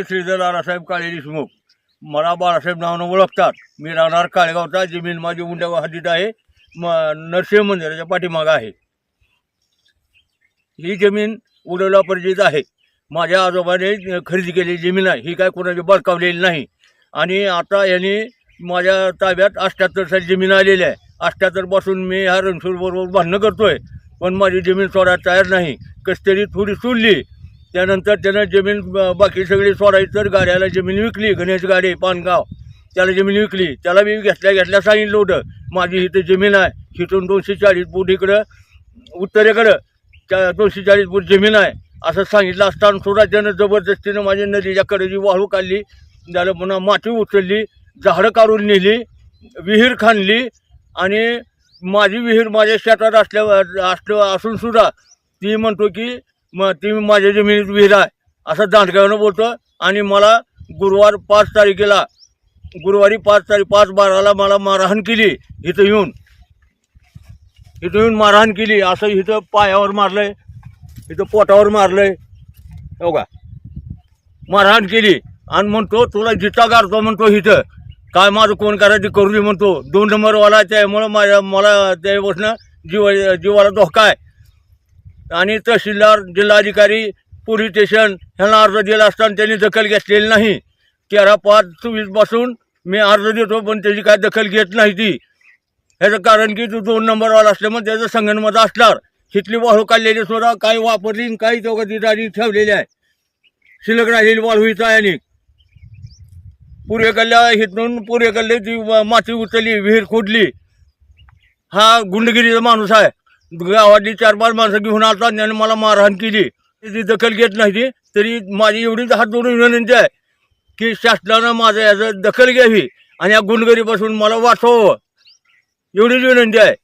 मी श्रीधर राणासाहेब काळे देशमुख. मला बाळासाहेब नावानं ओळखतात. मी राहणार काळेगावचा. जमीन माझी उंड्या हद्दीत आहे. म नरसिंह मंदिराच्या पाठीमागं आहे. ही जमीन उडवला परिचित आहे. माझ्या आजोबाने खरेदी केलेली जमीन आहे. ही काय कोणाची बळकावलेली नाही. आणि आता यांनी माझ्या ताब्यात अष्ट्याहत्तर साली जमीन आलेली आहे. अष्ट्याहत्तरपासून मी ह्या रणसूरबरोबर भांडणं आहे पण माझी जमीन सोडायला तयार नाही. कशी तरी थोडी सोडली. त्यानंतर त्यानं जमीन ब- बाकी सगळी सोडायचं तर गाड्याला जमीन विकली गणेश गाडे पानगाव. त्याला जमीन विकली. त्याला मी घेतल्या घेतल्या सांगितलं होतं. माझी इथं जमीन आहे. इथून दोनशे चाळीस फूट इकडं उत्तरेकडं त्या दोनशे चाळीस फूट जमीन आहे. असं सांगितलं असताना सुद्धा त्यानं जबरदस्तीनं माझी नदीच्या कडेची वाळू काढली. त्याला पुन्हा माती उचलली झाडं काढून नेली विहीर खाणली आणि माझी विहीर माझ्या शेतात असल्या असलं असून सुद्धा ती म्हणतो की मग ती माझ्या जमिनीत विहीर आहे. असं दांडगावनं बोलतो आणि मला गुरुवार पाच तारखेला गुरुवारी पाच तारीख पाच बाराला मला मारहाण केली इथं येऊन. इथं येऊन मारहाण केली. असं इथं पायावर मारलंय इथं पोटावर मारलंय. हो का? मारहाण केली आणि म्हणतो तुला जिता गारतो म्हणतो इथं. काय माझं कोण करायचं करू दे म्हणतो. दोन नंबरवाला त्यामुळं माझ्या मला त्यापासून जीवा जीवाला धोका आहे. आणि तहसीलदार जिल्हाधिकारी पोलीस स्टेशन ह्यांना अर्ज दिला असताना त्यांनी दखल घेतलेली नाही. तेरा पाच चोवीसपासून मी अर्ज देतो पण त्याची काय दखल घेत नाही ती. ह्याचं कारण की तो दोन नंबरवाला असल्यामुळे त्याचं संगणमत असणार. हिथली वाळू काढलेली सुद्धा काही वापरली काही चौका दारी ठेवलेली आहे. शिल्लक राहिलेली वाळू इथं आहे आणि पुरेकडल्या हिथून पूर्वेकडली ती माती उचलली विहीर खोदली. हा गुंडगिरीचा माणूस आहे. गावातली चार पाच माणसं घेऊन आता त्याने मला मारहाण केली. ती दखल घेत नाही तरी माझी एवढीच हात जोडून विनंती आहे की शासनानं माझं याचं दखल घ्यावी आणि या गुणगरीपासून मला वाचवावं. एवढीच विनंती आहे.